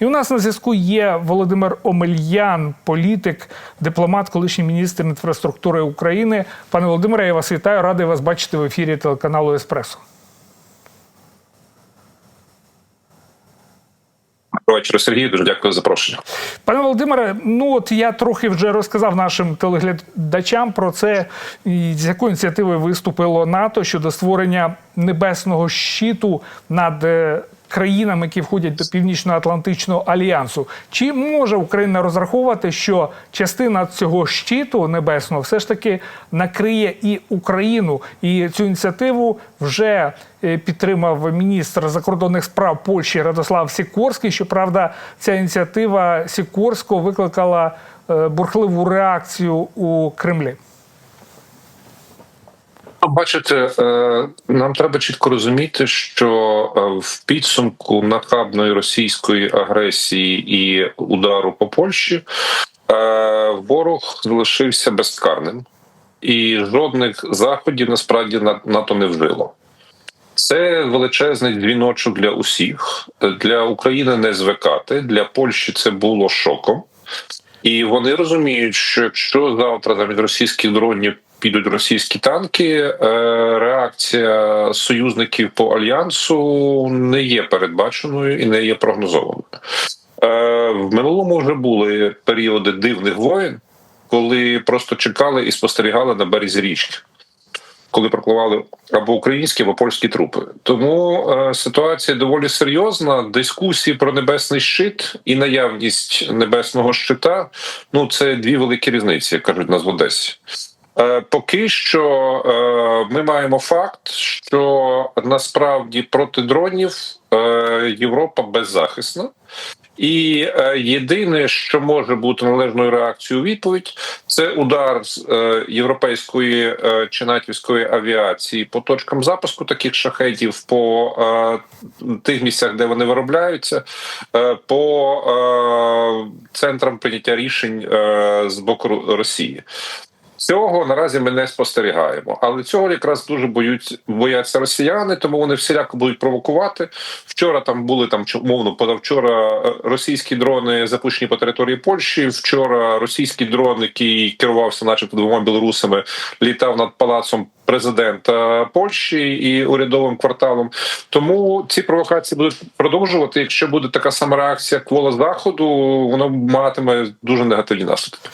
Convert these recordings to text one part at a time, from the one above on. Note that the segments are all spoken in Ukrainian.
І у нас на зв'язку є Володимир Омельян, політик, дипломат, колишній міністр інфраструктури України. Пане Володимире, я вас вітаю, радий вас бачити в ефірі телеканалу Еспресо. Вечора, Сергій. Дуже дякую за запрошення. Пане Володимире, ну от я трохи вже розказав нашим телеглядачам про це, з якою ініціативою виступило НАТО щодо створення небесного щиту над країнами, які входять до Північно-Атлантичного альянсу. Чи може Україна розраховувати, що частина цього щиту небесного все ж таки накриє і Україну? І цю ініціативу вже е, підтримав міністр закордонних справ Польщі Радослав Сікорський. Щоправда, ця ініціатива Сікорського викликала е, бурхливу реакцію у Кремлі. Бачите, е, нам треба чітко розуміти, що е, в підсумку нахабної російської агресії і удару по Польщі е, ворог залишився безкарним, і жодних заходів насправді на- НАТО не вжило. Це величезний дзвіночок для усіх. Для України не звикати. Для Польщі це було шоком. І вони розуміють, що якщо завтра замість російських дронів підуть російські танки, е, реакція союзників по альянсу не є передбаченою і не є прогнозованою. Е, В минулому вже були періоди дивних воєн, коли просто чекали і спостерігали на березі річки. Коли пропливали або українські, або польські трупи, тому е, ситуація доволі серйозна. Дискусії про небесний щит і наявність небесного щита ну це дві великі різниці, як кажуть нас в Одесі. Е, Поки що е, ми маємо факт, що насправді проти дронів е, Європа беззахисна. І єдине, що може бути належною реакцією у відповідь, це удар з європейської чи натівської авіації по точкам запуску таких шахетів, по тих місцях, де вони виробляються, по центрам прийняття рішень з боку Росії. Цього наразі ми не спостерігаємо, але цього якраз дуже боють бояться росіяни, тому вони всіляко будуть провокувати. Вчора там були там умовно позавчора е, російські дрони запущені по території Польщі. Вчора російський дрон, який керувався, начебто двома білорусами, літав над палацом президента Польщі і урядовим кварталом. Тому ці провокації будуть продовжувати. Якщо буде така сама реакція квола заходу, воно матиме дуже негативні наслідки.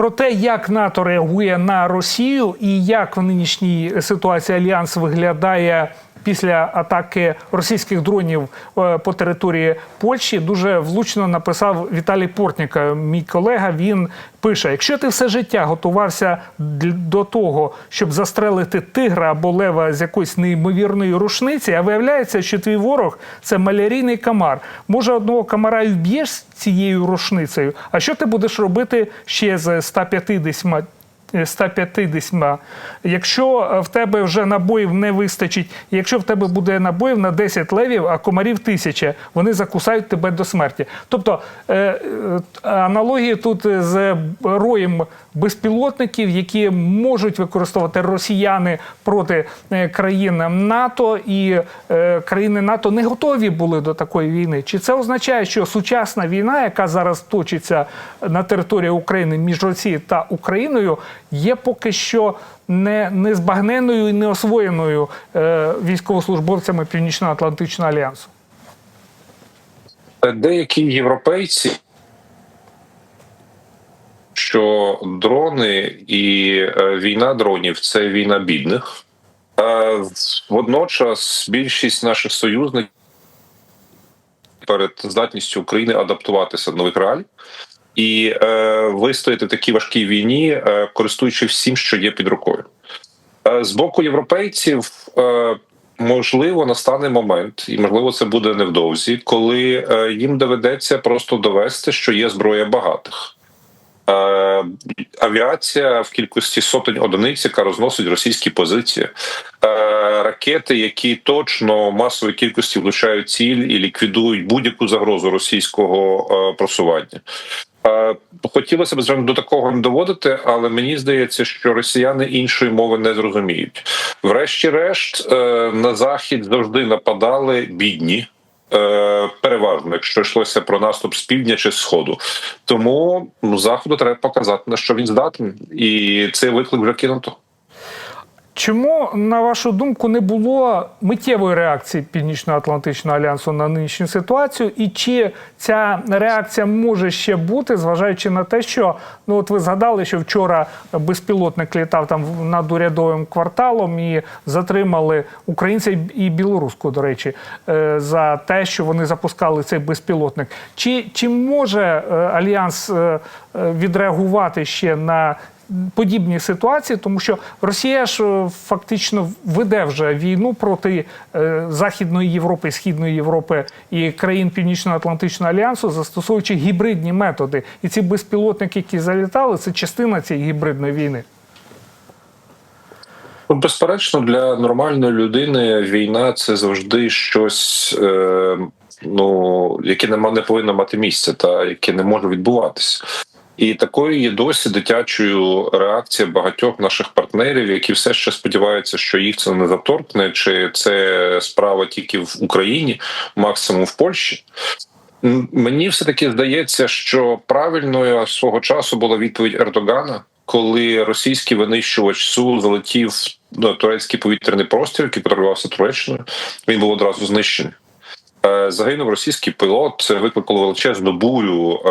Про те, як НАТО реагує на Росію і як в нинішній ситуації альянс виглядає після атаки російських дронів е, по території Польщі, дуже влучно написав Віталій Портніка, мій колега. Він пише: якщо ти все життя готувався до того, щоб застрелити тигра або лева з якоїсь неймовірної рушниці, а виявляється, що твій ворог це малярійний камар. Може, одного камара і вб'єш цією рушницею. А що ти будеш робити ще з 150 150. Якщо е, в тебе вже набоїв не вистачить, якщо в тебе буде набоїв на 10 левів, а комарів тисяча, вони закусають тебе до смерті. Тобто е, е, аналогії тут з роєм безпілотників, які можуть використовувати росіяни проти країн НАТО, і країни НАТО не готові були до такої війни. Чи це означає, що сучасна війна, яка зараз точиться на території України між Росією та Україною, є поки що не, не збагненою і не освоєною е, військовослужбовцями Північно-Атлантичного альянсу? Деякі європейці, що дрони і е, війна дронів це війна бідних. Водночас більшість наших союзників перед здатністю України адаптуватися до нових реалій і е, вистояти такій важкій війні, е, користуючись всім, що є під рукою. Е, З боку європейців, е, можливо, настане момент, і можливо, це буде невдовзі, коли е, їм доведеться просто довести, що є зброя багатих. Е, Авіація в кількості сотень одиниць, яка розносить російські позиції, Е, ракети, які точно в масовій кількості влучають ціль і ліквідують будь-яку загрозу російського е, просування. Е, Хотілося б звичайно, до такого не доводити, але мені здається, що росіяни іншої мови не зрозуміють. Врешті-решт, е, на захід завжди нападали бідні. Е, переважно, якщо йшлося про наступ з півдня чи з сходу, тому ну, заходу треба показати на що він здатний, і цей виклик вже кинуто. Чому, на вашу думку, не було миттєвої реакції Північно-Атлантичного альянсу на нинішню ситуацію? І чи ця реакція може ще бути, зважаючи на те, що ну от ви згадали, що вчора безпілотник літав там над урядовим кварталом і затримали українця і білоруську, до речі, е, за те, що вони запускали цей безпілотник? Чи, чи може е, альянс е, відреагувати ще на подібні ситуації, тому що Росія ж е, фактично веде вже війну проти е, Західної Європи, Східної Європи і країн Північно-Атлантичного альянсу, застосовуючи гібридні методи. І ці безпілотники, які залітали, це частина цієї гібридної війни. Ну, безперечно, для нормальної людини війна це завжди щось, е, ну яке нема не повинно мати місця, та яке не може відбуватися. І такою є досі дитячою реакція багатьох наших партнерів, які все ще сподіваються, що їх це не заторкне, чи це справа тільки в Україні, максимум в Польщі. Мені все таки здається, що правильною свого часу була відповідь Ердогана, коли російський винищувач Су залетів на турецький повітряний простір, який патрулювався Туреччиною. Він був одразу знищений. Е, Загинув російський пілот. Це викликало величезну бурю е,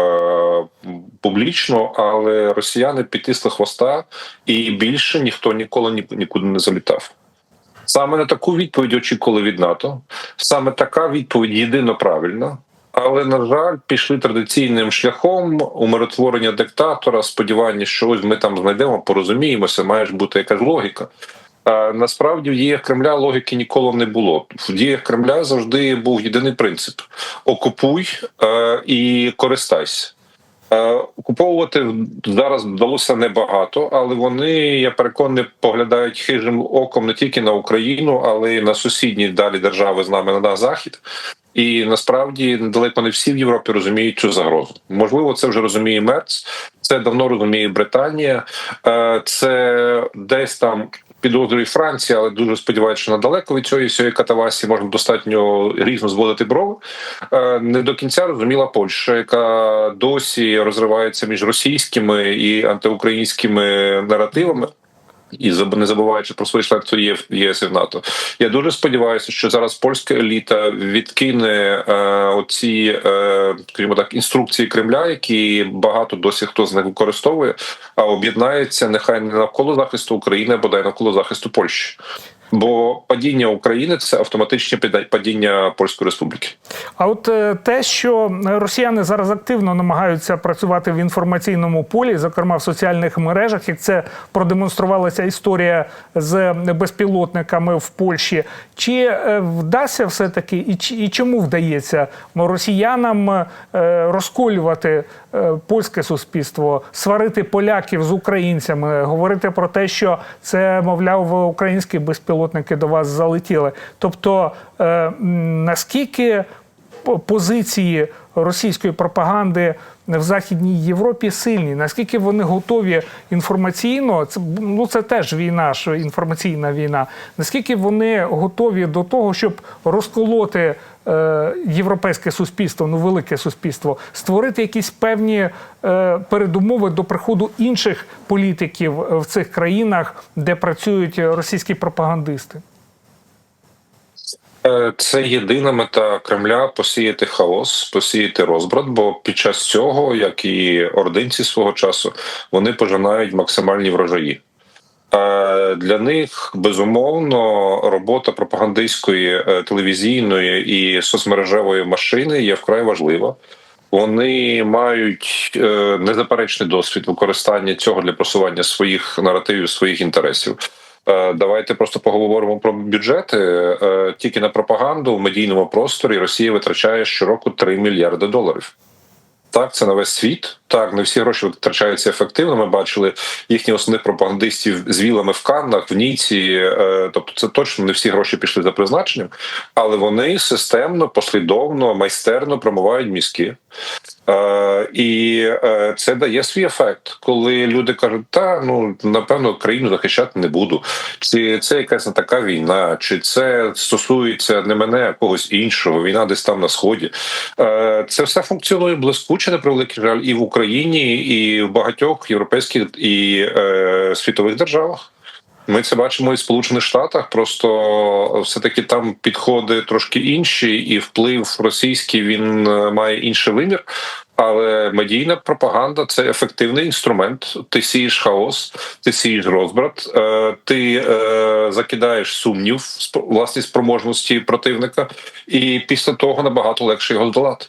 публічно, але росіяни підтисли хвоста, і більше ніхто ніколи нікуди не залітав. Саме на таку відповідь очікували від НАТО. Саме така відповідь єдино правильна. Але на жаль, пішли традиційним шляхом умиротворення диктатора. Сподівання, що ось ми там знайдемо, порозуміємося, має ж бути якась логіка. А насправді в діях Кремля логіки ніколи не було. В діях Кремля завжди був єдиний принцип: окупуй е, і користайся. Е, Окуповувати зараз вдалося небагато, але вони, я переконаний, поглядають хижим оком не тільки на Україну, але й на сусідні далі держави з нами на захід. І насправді далеко не всі в Європі розуміють цю загрозу. Можливо, це вже розуміє Мерц, це давно розуміє Британія, е, це десь там. Підозрює Франція, але дуже сподіваюся, що надалеко від цієї всієї катавасі можна достатньо різно зводити брови. Е, Не до кінця розуміла Польща, яка досі розривається між російськими і антиукраїнськими наративами. І не забуваючи про свої в ЄС і в НАТО. Я дуже сподіваюся, що зараз польська еліта відкине е, оці, е, скажімо так, інструкції Кремля, які багато досі хто з них використовує, а об'єднається нехай не навколо захисту України, а бодай навколо захисту Польщі. Бо падіння України це автоматичне падіння Польської республіки. А от е, те, що росіяни зараз активно намагаються працювати в інформаційному полі, зокрема в соціальних мережах, як це продемонструвалася історія з безпілотниками в Польщі, чи е, вдасться все таки, і, і чому вдається росіянам е, розколювати польське суспільство, сварити поляків з українцями, говорити про те, що це, мовляв, українські безпілотники до вас залетіли. Тобто, е, наскільки позиції російської пропаганди в Західній Європі сильні. Наскільки вони готові інформаційно, це ну це теж війна, що інформаційна війна. Наскільки вони готові до того, щоб розколоти європейське суспільство, ну велике суспільство, створити якісь певні е, передумови до приходу інших політиків в цих країнах, де працюють російські пропагандисти? Е, Це єдина мета Кремля посіяти хаос, посіяти розбрат. Бо під час цього, як і ординці свого часу, вони пожинають максимальні врожаї. Е, Для них безумовно робота пропагандистської е, телевізійної і соцмережевої машини є вкрай важлива. Вони мають е, незаперечний досвід використання цього для просування своїх наративів, своїх інтересів. Давайте просто поговоримо про бюджети. Тільки на пропаганду в медійному просторі Росія витрачає щороку 3 мільярди доларів. Так, це на весь світ. Так, не всі гроші витрачаються ефективно. Ми бачили їхніх основних пропагандистів з вілами в Каннах, в Ніці. Е, тобто, це точно не всі гроші пішли за призначенням, але вони системно, послідовно, майстерно промивають мізки. Е, і е, це дає свій ефект, коли люди кажуть, та ну напевно країну захищати не буду, чи це якась не така війна, чи це стосується не мене, а когось іншого. Війна десь там на сході. Це все функціонує блискуче, на превеликий жаль, і в Україні, і в багатьох європейських і е, світових державах. Ми це бачимо і в Сполучених Штатах. Просто все таки там підходи трошки інші, і вплив російський він е, має інший вимір. Але медійна пропаганда це ефективний інструмент. Ти сієш хаос, ти сієш розбрат, е, ти е, закидаєш сумнів власні спроможності противника, і після того набагато легше його здолати.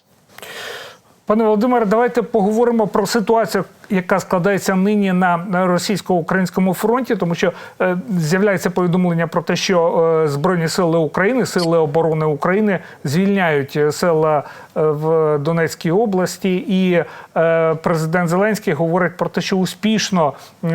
Пане Володимире, давайте поговоримо про ситуацію, яка складається нині на російсько-українському фронті, тому що е, з'являється повідомлення про те, що е, Збройні сили України, сили оборони України звільняють е, села в Донецькій області, і президент Зеленський говорить про те, що успішно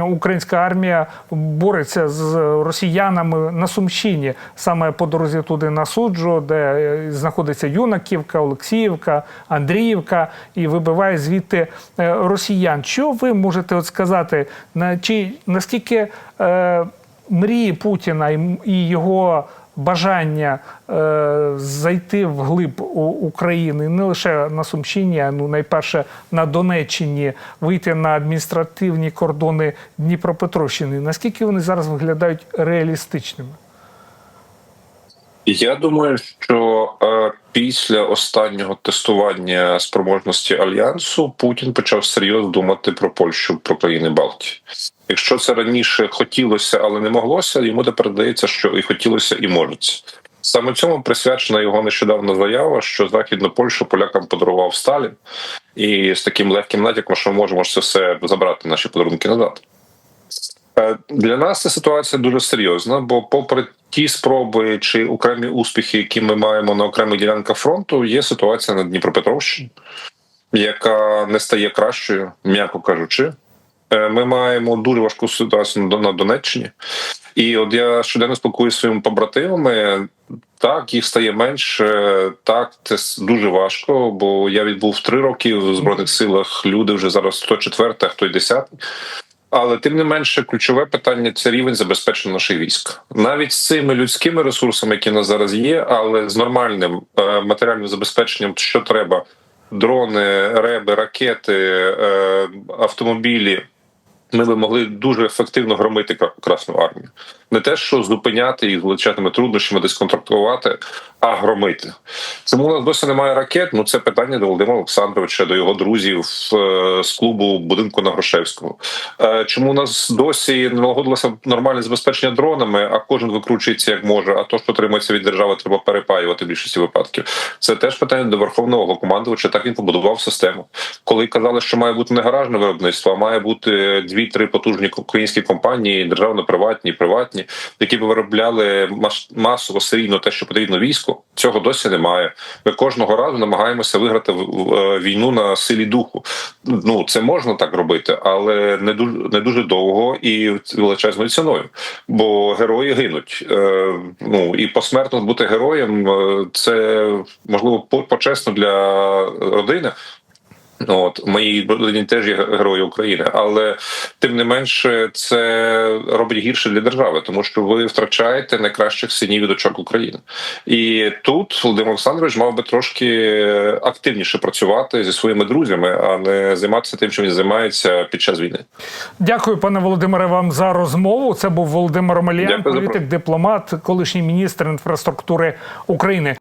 українська армія бореться з росіянами на Сумщині, саме по дорозі туди на суджу, де знаходиться Юнаківка, Олексіївка, Андріївка, і вибиває звідти росіян. Що ви можете от сказати, на чи наскільки е, мрії Путіна і, його бажання е, зайти глиб України не лише на Сумщині, а ну найперше на Донеччині, вийти на адміністративні кордони Дніпропетровщини. Наскільки вони зараз виглядають реалістичними? Я думаю, що е, після останнього тестування спроможності альянсу Путін почав серйозно думати про Польщу, про країни Балтії. Якщо це раніше хотілося, але не моглося, йому тепер здається, що і хотілося, і можеться. Саме цьому присвячена його нещодавна заява, що західну Польщу полякам подарував Сталін, і з таким легким натяком, що ми можемо це все забрати наші подарунки назад. Е, Для нас ця ситуація дуже серйозна, бо, попри ті спроби чи окремі успіхи, які ми маємо на окремих ділянках фронту, є ситуація на Дніпропетровщині, яка не стає кращою, м'яко кажучи. Е, Ми маємо дуже важку ситуацію на Дон- на Донеччині. І от я щоденно спілкуюся зі своїми побратимами. Так, їх стає менше. Так, це дуже важко, бо я відбув три роки в збройних силах. Люди вже зараз хто четвертий, а хто й десятий. Але тим не менше, ключове питання це рівень забезпечення наших військ, навіть з цими людськими ресурсами, які в нас зараз є, але з нормальним е, матеріальним забезпеченням, що треба: дрони, реби, ракети, е, автомобілі. Ми би могли дуже ефективно громити Красну армію. Не те, що зупиняти їх величезними труднощами, десь контрактувати, а громити. Чому у нас досі немає ракет? Ну це питання до Володимира Олександровича, до його друзів е, з клубу будинку на Грошевському. Е, Чому у нас досі не налагодилося нормальне забезпечення дронами, а кожен викручується як може, а то, що отримується від держави, треба перепаювати в більшості випадків. Це теж питання до верховного командувача. Так він побудував систему. Коли казали, що має бути не гаражне виробництво, а має бути дві-три потужні українські компанії, державно-приватні, приватні, які б виробляли масово серійно те, що потрібно війську. Цього досі немає. Ми кожного разу намагаємося виграти е, війну на силі духу. Ну це можна так робити, але не дуже не дуже довго і величезною ціною. Бо герої гинуть. Е, ну і посмертно бути героєм е, це можливо по- почесно для родини. От моїй родині теж є герої України, але тим не менше це робить гірше для держави, тому що ви втрачаєте найкращих синів і дочок України. І тут Володимир Олександрович мав би трошки активніше працювати зі своїми друзями, а не займатися тим, чим він займається під час війни. Дякую, пане Володимире, вам за розмову. Це був Володимир Омелян, політик, дипломат, колишній міністр інфраструктури України.